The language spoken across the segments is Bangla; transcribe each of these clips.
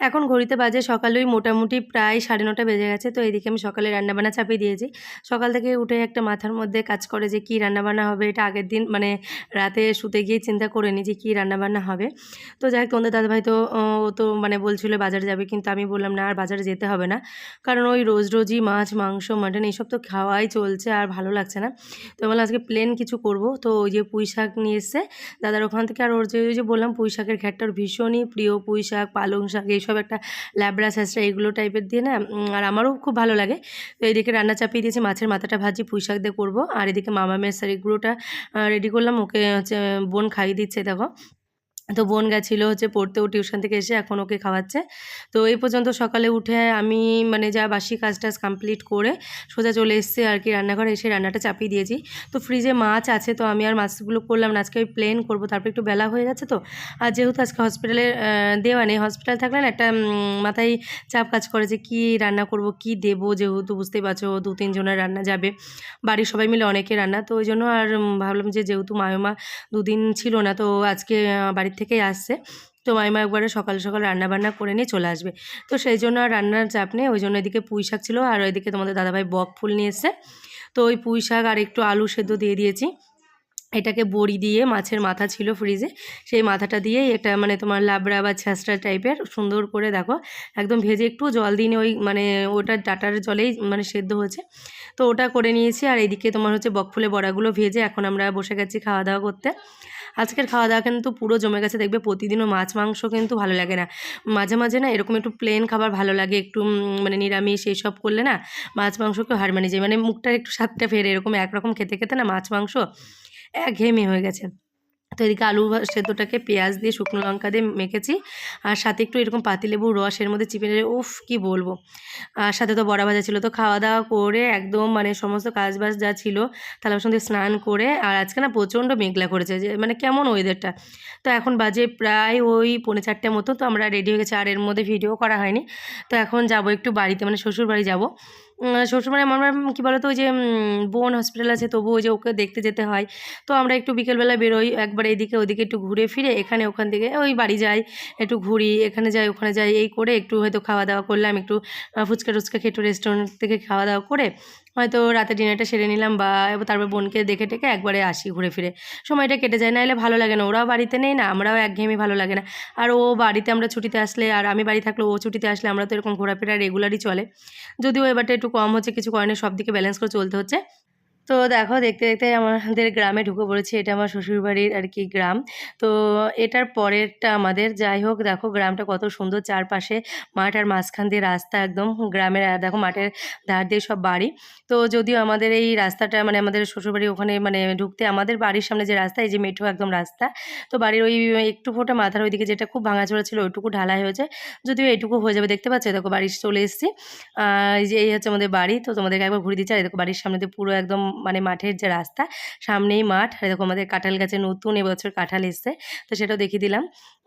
এখন ঘড়িতে বাজে সকালে ওই মোটামুটি প্রায় সাড়ে নটা বেজে গেছে, তো এদিকে আমি সকালে রান্নাবান্না চাপিয়ে দিয়েছি। সকাল থেকে উঠে একটা মাথার মধ্যে কাজ করে যে কী রান্নাবান্না হবে, এটা আগের দিন মানে রাতে শুতে গিয়ে চিন্তা করে নি যে কী রান্নাবান্না হবে। তো যাই হোক, তোমাদের দাদাভাই তো, ও তো মানে বলছিল বাজারে যাবে, কিন্তু আমি বললাম না, আর বাজারে যেতে হবে না। কারণ ওই রোজ রোজই মাছ, মাংস, মাটন এইসব তো খাওয়াই চলছে, আর ভালো লাগছে না। তো বললাম আজকে প্লেন কিছু করব, তো ওই যে পুঁই শাক নিয়ে এসছে। দাদার ওখান থেকে আর ওর যে, ওই যে বললাম পুঁই শাকের ঘ্যাটটা ভীষণই প্রিয়, পুঁই শাক, পালং শাক এইসব একটা ল্যাবড়া স্যাঁচড়া এগুলো টাইপের দিয়ে না আর আমারও খুব ভালো লাগে। তো এইদিকে রান্না চাপিয়ে দিয়েছি, মাছের মাথাটা ভাজি, পুঁই শাক দিয়ে করব। আর এদিকে মামা মেসার এগুলোটা রেডি করলাম, ওকে হচ্ছে বোন খাইয়ে দিচ্ছে, দেখো। তো বোন গেছিল হচ্ছে পড়তেও টিউশন থেকে এসে এখন ওকে খাওয়াচ্ছে। তো এই পর্যন্ত সকালে উঠে আমি মানে যা বাসি কাজ টাজ কমপ্লিট করে সোজা চলে এসেছি আর কি রান্নাঘরে এসে রান্নাটা চাপিয়ে দিয়েছি। তো ফ্রিজে মাছ আছে তো আমি আর মাছগুলো করলাম না আজকে ওই প্লেন করব তারপর একটু বেলা হয়ে গেছে তো। আর যেহেতু আজকে হসপিটালে দেওয়া নেই হসপিটাল থাকলে না একটা মাথায় চাপ কাজ করে যে কী রান্না করব কি দেবো যেহেতু বুঝতেই পারছ দু তিনজনের রান্না যাবে। বাড়ির সবাই মিলে অনেকে রান্না তো ওই জন্য আর ভাবলাম যে যেহেতু মায়মা দুদিন ছিল না তো আজকে আহ, বাড়ির থেকেই আসছে। তো মাইমা একবারে সকাল সকাল রান্না বান্না করে নিয়ে চলে আসবে। তো সেই জন্য আর রান্নার চাপ নেই। ওই জন্য এদিকে পুঁই শাক ছিল আর ওইদিকে তোমাদের দাদাভাই বক ফুল নিয়ে এসছে। তো ওই পুঁই শাক আর একটু আলু সেদ্ধ দিয়ে দিয়েছি। এটাকে বড়ি দিয়ে মাছের মাথা ছিল ফ্রিজে। সেই মাথাটা দিয়েই এটা মানে তোমার লাবড়া বা ছ্যাঁচড়া টাইপের সুন্দর করে দেখো, একদম ভেজে একটু জল দিনে ওই মানে ওটা ডাটার জলেই মানে সেদ্ধ হয়েছে। তো ওটা করে নিয়েছি আর এদিকে তোমার হচ্ছে বকফুলে বড়াগুলো ভেজে এখন আমরা বসে গেছি খাওয়া দাওয়া করতে। আজকের খাওয়া দাওয়া কিন্তু পুরো জমে গেছে। দেখবে প্রতিদিনও মাছ, মাংস কিন্তু ভালো লাগে না। মাঝে মাঝে না এরকম একটু প্লেন খাবার ভালো লাগে, একটু মানে নিরামিষ এইসব করলে না মাছ, মাংসকে হার মানিয়ে যায়। মানে মুখটার একটু স্বাদটা ফেরে। এরকম একরকম খেতে খেতে না মাছ, মাংস একঘেয়েমি হয়ে গেছে। তো এদিকে আলু সেদ্ধটাকে পেঁয়াজ দিয়ে শুকনো লঙ্কা দিয়ে মেখেছি। আর সাথে একটু এরকম পাতিলেবুর রস, এর মধ্যে চিপে নিয়ে উফ, কি বলব। আর সাথে তো বড়া ভাজা ছিল, তো খাওয়া দাওয়া করে একদম মানে সমস্ত কাজ বাজ যা ছিল তাহলে সঙ্গে স্নান করে, আর আজকে না প্রচণ্ড মেঘলা করেছে, যে মানে কেমন ওয়েদারটা তো এখন বাজে প্রায় ওই পৌনে চারটে মতো, তো আমরা রেডি হয়ে গেছি, আর এর মধ্যে ভিডিও করা হয়নি। তো এখন যাব একটু বাড়িতে মানে শ্বশুর বাড়ি যাব। শ্বশুর বাড়ি আমার কী বলো তো ওই যে বোন হসপিটাল আছে তবু ওই যে ওকে দেখতে যেতে হয়। তো আমরা একটু বিকেলবেলা বেরোই, একবার এদিকে ওদিকে একটু ঘুরে ফিরে এখানে ওখান থেকে ওই বাড়ি যাই, একটু ঘুরি, এখানে যাই, ওখানে যাই, এই করে একটু হয়তো খাওয়া দাওয়া করলাম, একটু ফুচকা টুচকা একটু রেস্টুরেন্ট থেকে খাওয়া দাওয়া করে হয়তো রাতে ডিনারটা সেরে নিলাম বা তারপর বোনকে দেখে টেকে একবারে আসি ঘুরে ফিরে। সময়টা কেটে যায় না এলে ভালো লাগে না। ওরাও বাড়িতে নেই না, আমরাও একঘেয়েমি ভালো লাগে না। আর ও বাড়িতে আমরা ছুটিতে আসলে আর আমি বাড়ি থাকলে ও ছুটিতে আসলে আমরা তো এরকম ঘোরাফেরা রেগুলারই চলে। যদিও এবারটা একটু কম হচ্ছে, কিছু কারণে সব দিকে ব্যালেন্স করে চলতে হচ্ছে। তো দেখো দেখতে দেখতে আমাদের গ্রামে ঢুকে পড়েছি। এটা আমার শ্বশুরবাড়ির আর কি গ্রাম। তো এটার পরেরটা আমাদের। যাই হোক, দেখো গ্রামটা কত সুন্দর চারপাশে মাঠ আর মাঝখান দিয়ে রাস্তা একদম গ্রামের দেখো মাঠের ধার দিয়ে সব বাড়ি। তো যদিও আমাদের এই রাস্তাটা মানে আমাদের শ্বশুরবাড়ি ওখানে মানে ঢুকতে আমাদের বাড়ির সামনে যে রাস্তা, এই যে মেঠো একদম রাস্তা, তো বাড়ির ওই একটু ফোটা মাথার ওইদিকে যেটা খুব ভাঙাচোরা ছিল, ওইটুকু ঢালাই হয়েছে। যদিও এইটুকু হয়ে যাবে, দেখতে পাচ্ছ? দেখো বাড়ি চলে এসেছি। এই যে, এই হচ্ছে আমাদের বাড়ি। তো তোমাদেরকে একবার ঘুরে দিচ্ছি। আর দেখো বাড়ির সামনে পুরো একদম মানে মাঠের যে রাস্তা, সামনেই মাঠ। দেখো আমাদের কাঁঠাল গাছে নতুন এবছর কাঁঠাল এসছে, তো সেটাও দেখিয়ে দিলাম।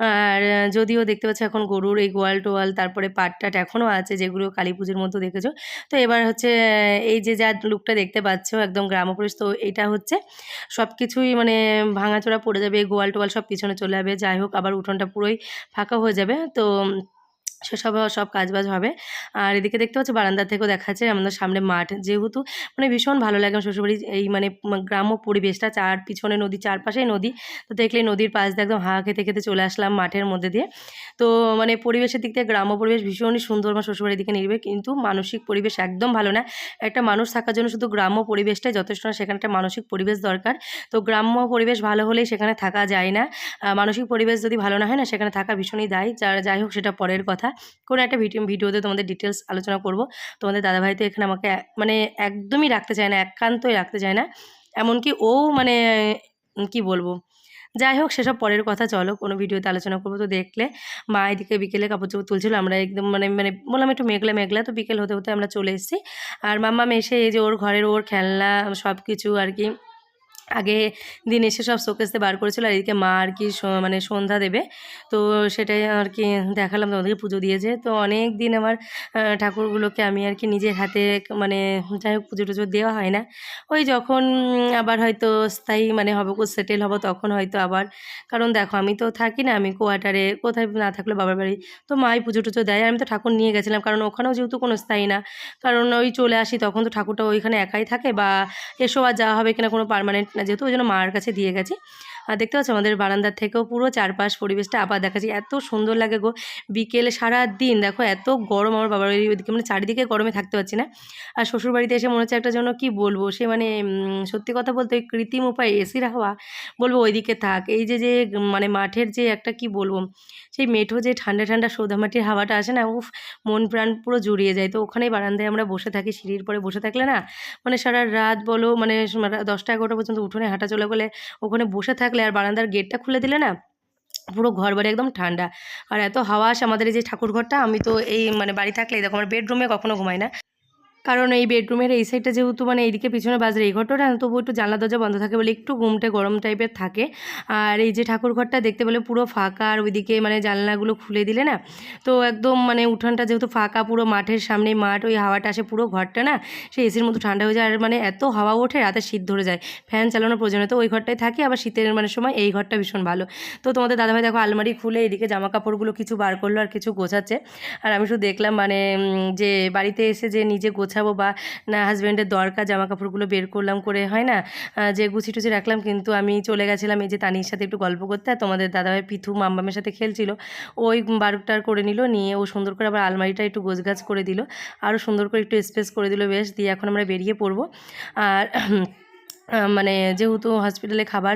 আর যদিও দেখতে পাচ্ছ এখন গরুর এই গোয়াল টোয়াল, তারপরে পাট টাট এখনও আছে, যেগুলো কালী পুজোর মতো দেখেছ। তো এবার হচ্ছে, এই যে যা লুকটা দেখতে পাচ্ছ একদম গ্রামপুরুষ তো এটা হচ্ছে সব কিছুই মানে ভাঙাচোরা পড়ে যাবে, গোয়াল টোয়াল সব পিছনে চলে যাবে। যাই হোক, আবার উঠোনটা পুরোই ফাঁকা হয়ে যাবে। তো সেসব, সব কাজবাজ হবে। আর এদিকে দেখতে পাচ্ছ বারান্দা থেকেও দেখা যাচ্ছে আমাদের সামনে মাঠ। যেহেতু মানে ভীষণ ভালো লাগে আমার শ্বশুরবাড়ির এই মানে গ্রাম্য পরিবেশটা, চার পিছনে নদী, চারপাশেই নদী। তো দেখলে নদীর পাশ দিয়ে একদম হাওয়া খেতে খেতে চলে আসলাম মাঠের মধ্যে দিয়ে। তো মানে পরিবেশের দিক থেকে গ্রাম্য পরিবেশ ভীষণই সুন্দর আমার শ্বশুরবাড়ির দিকে নির্বে। কিন্তু মানসিক পরিবেশ একদম ভালো না। একটা মানুষ থাকার জন্য শুধু গ্রাম্য পরিবেশটাই যথেষ্ট না, সেখানে একটা মানসিক পরিবেশ দরকার। তো গ্রাম্য পরিবেশ ভালো হলেই সেখানে থাকা যায় না। মানসিক পরিবেশ যদি ভালো না হয় না, সেখানে থাকা ভীষণই দায়ী। যা- যাই হোক সেটা পরের কথা। কোনো একটা ভিডিও, ভিডিওতে তোমাদের ডিটেলস আলোচনা করব। তোমাদের দাদাভাই তো এখানে আমাকে মানে একদমই রাখতে চায় না, একান্তই রাখতে চায় না। এমনকি ও মানে কি বলব? যাই হোক, সেসব পরের কথা, চলো কোনো ভিডিওতে আলোচনা করব। তো দেখলে, মা এদিকে বিকেলে কাপড় চোপড় তুলছিল, আমরা একদম মানে মানে বললাম একটু মেঘলা মেঘলা। তো বিকেল হতে হতে আমরা চলে এসেছি। আর মাম্মা এসে এই যে ওর ঘরের ওর খেলনা সব কিছু আর কি। আগে দিন এসে সব শোকেসে বার করেছিল আর এদিকে মা আর কি মানে সন্ধ্যা দেবে। তো সেটাই আর কি দেখালাম, তোমাদেরকে পুজো দিয়েছে। তো অনেক দিন আমার ঠাকুরগুলোকে আমি আর কি নিজের হাতে মানে যাই হোক পুজো টুজো দেওয়া হয় না। ওই যখন আবার হয়তো স্থায়ী মানে হব সেটেল হব তখন হয়তো আবার। কারণ দেখো আমি তো থাকি না, আমি কোয়ার্টারে কোথায় না থাকলে বাবার বাড়ি। তো মাই পুজো টুজো দেয়, আমি তো ঠাকুর নিয়ে গেছিলাম। কারণ ওখানেও যেহেতু কোনো স্থায়ী না, কারণ ওই চলে আসি তখন তো ঠাকুরটা ওইখানে একাই থাকে বা এসো আর যাওয়া হবে কিনা কোনো পার্মানেন্ট না যেহেতু ওই জন্য মার কাছে দিয়ে গেছি। আর দেখতে পাচ্ছ আমাদের বারান্দার থেকেও পুরো চারপাশ পরিবেশটা আবার দেখাচ্ছি এত সুন্দর লাগে গো। বিকেলে সারা দিন দেখো, এত গরম, আমার বাবার ওইদিকে মানে চারিদিকে গরমে থাকতে পারছি না। আর শ্বশুর বাড়িতে এসে মনে হচ্ছে একটা জন্য কি বলব, সে মানে সত্যি কথা বলতে ওই কৃত্রিম উপায় এসির হাওয়া, বলব ওইদিকে থাক। এই যে যে মানে মাঠের যে একটা কি বলব, সেই মেঠো যে ঠান্ডা ঠান্ডা সৌদামাটির হাওয়াটা আসে না, উফ, মন প্রাণ পুরো জুড়িয়ে যায়। তো ওখানেই বারান্দায় আমরা বসে থাকি, সিঁড়ির পরে বসে থাকলে না মানে সারা রাত বলো মানে দশটা, এগারোটা পর্যন্ত উঠোনে হাঁটা চলে গেলে ওখানে বসে থাকলে আর বারান্দার গেটটা খুলে দিলে না, পুরো ঘর বাড়ি একদম ঠান্ডা। আর এত হাওয়া আসে আমাদের এই যে ঠাকুর ঘরটা আমি তো এই মানে বাড়ি থাকলে দেখো, আমার বেডরুমে কখনো ঘুমাই না। কারণ এই বেডরুমের এই সাইডটা যেহেতু মানে এইদিকে পিছনে বাজারে, এই ঘরটা না তবু একটু জানলা দরজা বন্ধ থাকে বলে একটু ঘুমটে গরম টাইপের থাকে। আর এই যে ঠাকুর ঘরটা দেখতে পেলে পুরো ফাঁকা, আর ওইদিকে মানে জানলাগুলো খুলে দিলে না, তো একদম মানে উঠানটা যেহেতু ফাঁকা, পুরো মাঠের সামনে মাঠ, ওই হাওয়াটা আসে পুরো ঘরটা না, সেই এসির মতো ঠান্ডা হয়ে যায়। আর মানে এত হাওয়া ওঠে, রাতে শীত ধরে যায় ফ্যান চালানোর প্রয়োজন তো ওই ঘরটায় থাকি, আবার শীতের মানে সময় এই ঘরটা ভীষণ ভালো। তো তোমাদের দাদাভাই দেখো আলমারি খুলে এদিকে জামা কাপড়গুলো কিছু বার করল আর কিছু গোছাচ্ছে। আর আমি শুধু দেখলাম মানে যে বাড়িতে এসে যে নিজে গোছাবো বা না হাজব্যান্ডের দরকার জামা কাপড়গুলো বের করলাম করে, হয় না? যে গুছি টুচি রাখলাম, কিন্তু আমি চলে গেছিলাম এই যে তানির সাথে একটু গল্প করতে, আর তোমাদের দাদাভাই পিথু মাম্মামের সাথে খেলছিল। ওই বারোটার করে নিল, নিয়ে ও সুন্দর করে আবার আলমারিটা একটু গোছগাছ করে দিল। আরও সুন্দর করে একটু স্পেস করে দিল, বেশ, দিয়ে এখন আমরা বেরিয়ে পড়ব। আর মানে যেহেতু হসপিটালে খাবার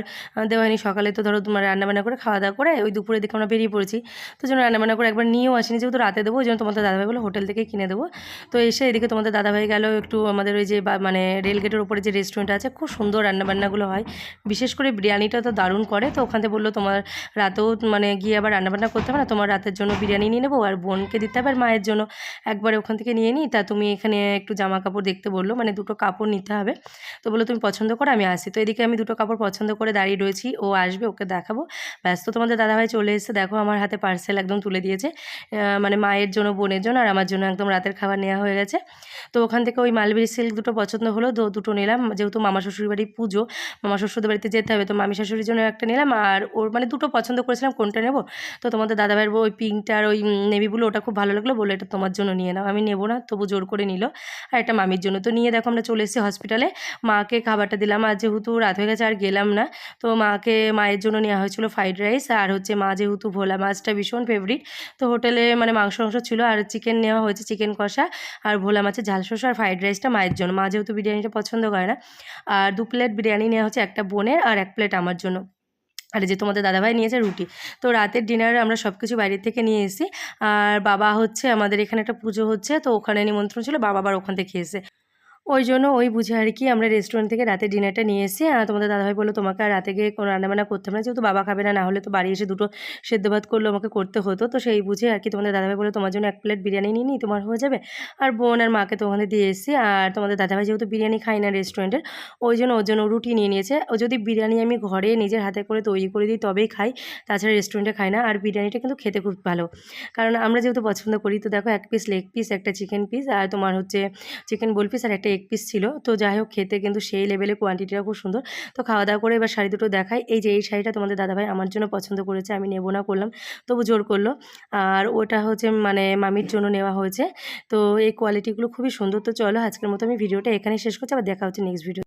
দেওয়া হয়নি, সকালে তো ধরো তোমার রান্নাবান্না করে খাওয়া দাওয়া করে ওই দুপুরের দিকে আমরা বেরিয়ে পড়েছি। তো জন্য রান্নাবান্না করে একবার নিয়েও আসিনি, যেহেতু রাতে দেবো, ওই জন্য তোমাদের দাদাভাই বলে হোটেল থেকে কিনে দেবো। তো এসে এদিকে তোমাদের দাদাভাই গেল একটু আমাদের ওই যে মানে রেলগেটের উপরে যে রেস্টুরেন্ট আছে, খুব সুন্দর রান্নাবান্নাগুলো হয়। বিশেষ করে বিরিয়ানিটা তো দারুণ করে, তো ওখান থেকে বলল তোমার রাতেও মানে গিয়ে আবার রান্নাবান্না করতে হবে না, তোমার রাতের জন্য বিরিয়ানি নিয়ে নেব, আর বোনকে দিতে হবে আর মায়ের জন্য। একবার ওখান থেকে নিয়ে নিই, তা তুমি এখানে একটু জামা কাপড় দেখতে বলল মানে দুটো কাপড় নিতে হবে। তো বলল তুমি পছন্দ করো আমি আসি তো এদিকে আমি দুটো কাপড় পছন্দ করে দাঁড়িয়ে রয়েছি। ও আসবে, ওকে দেখাবো। ব্যস্ত তোমাদের দাদাভাই চলে এসেছে। দেখো আমার হাতে পার্সেল একদম তুলে দিয়েছে। মানে মায়ের জন্য, বোনের জন্য, আর আমার জন্য একদম রাতের খাবার নেওয়া হয়ে গেছে। তো ওখান থেকে ওই মালবেরি সিল্ক দুটো পছন্দ হলো তো দুটো নিলাম। যেহেতু মামা শ্বশুর বাড়ি পুজো, মামা শ্বশুরদের বাড়িতে যেতে হবে। তো মামি শাশুড়ির জন্য একটা নিলাম, আর ওর মানে দুটো পছন্দ করেছিলাম। কোনটা নেব? তো তোমাদের দাদাভাইয়ের ওই পিঙ্কটার ওই নেভি ব্লু ওটা খুব ভালো লাগল। বলে এটা তোমার জন্য নিয়ে নাও। আমি নেব না, তবু জোর করে নিল। আর একটা মামির জন্য। তো নিয়ে দেখো, আমরা চলে এসেছি হসপিটালে মাকে খাবারটা দিলাম। আর যেহেতু রাত হয়ে গেছে আর গেলাম না, তো মাকে, মায়ের জন্য নেওয়া হয়েছিল ফ্রাইড রাইস আর হচ্ছে মা যেহেতু ভোলা মাছটা ভীষণ ফেভারিট তো হোটেলে মানে মাংস মাংস ছিল আর চিকেন নেওয়া হয়েছে চিকেন কষা আর ভোলা মাছের ঝাল শসা আর ফ্রাইড রাইসটা মায়ের জন্য। মা যেহেতু বিরিয়ানিটা পছন্দ করে না, আর দু প্লেট বিরিয়ানি নেওয়া হচ্ছে একটা বোনের আর এক প্লেট আমার জন্য। আর যে তোমাদের দাদাভাই নিয়েছে রুটি, তো রাতের ডিনারে আমরা সব কিছু বাইরের থেকে নিয়ে এসেছি। আর বাবা হচ্ছে আমাদের এখানে একটা পুজো হচ্ছে, তো ওখানে নিমন্ত্রণ ছিল, বাবা আবার ওখান থেকে এসে ওই জন্য ওই বুঝে আর কি আমরা রেস্টুরেন্ট থেকে রাতে ডিনারটা নিয়ে এসে আর তোমাদের দাদাভাই বলল, তোমাকে আর রাতে গিয়ে কোনো রান্নাবান্না করতে হবে না, যেহেতু বাবা খাবে না না হলে তো বাড়ি এসে দুটো সেদ্ধ ভাত করলে আমাকে করতে হতো। তো সেই বুঝে আর কি তোমাদের দাদাভাই বলল, তোমার জন্য এক প্লেট বিরিয়ানি নিয়ে নিই তোমার হয়ে যাবে। আর বোন আর মাকে তো ওখানে দিয়ে এসেছি আর তোমাদের দাদাভাই যেহেতু বিরিয়ানি খাই না রেস্টুরেন্টের ওই জন্য ওর জন্য রুটি নিয়ে নিয়েছে। ও যদি বিরিয়ানি আমি ঘরে নিজের হাতে করে তৈরি করে দিই, তবেই খাই, তাছাড়া রেস্টুরেন্টে খাই না। আর বিরিয়ানিটা কিন্তু খেতে খুব ভালো। কারণ আমরা যেহেতু পছন্দ করি, তো দেখো এক পিস লেগ পিস একটা চিকেন পিস আর তোমার হচ্ছে চিকেন বোল পিস আর একটা পিস ছিল। তো যাই হোক, খেতে কিন্তু সেই লেভেলে কোয়ান্টিটিটা খুব সুন্দর। তো খাওয়া দাওয়া করে এবার শাড়ি দুটো দেখাই। এই যে এই শাড়িটা তোমাদের দাদাভাই আমার জন্য পছন্দ করেছে, আমি নেব না করলাম। তবু জোর করল। আর ওটা হচ্ছে মানে মামির জন্য নেওয়া হয়েছে। তো এই কোয়ালিটিগুলো খুবই সুন্দর। তো চলো, আজকের মতো আমি ভিডিওটা এখানেই শেষ করছি। আবার দেখা হচ্ছে নেক্সট ভিডিও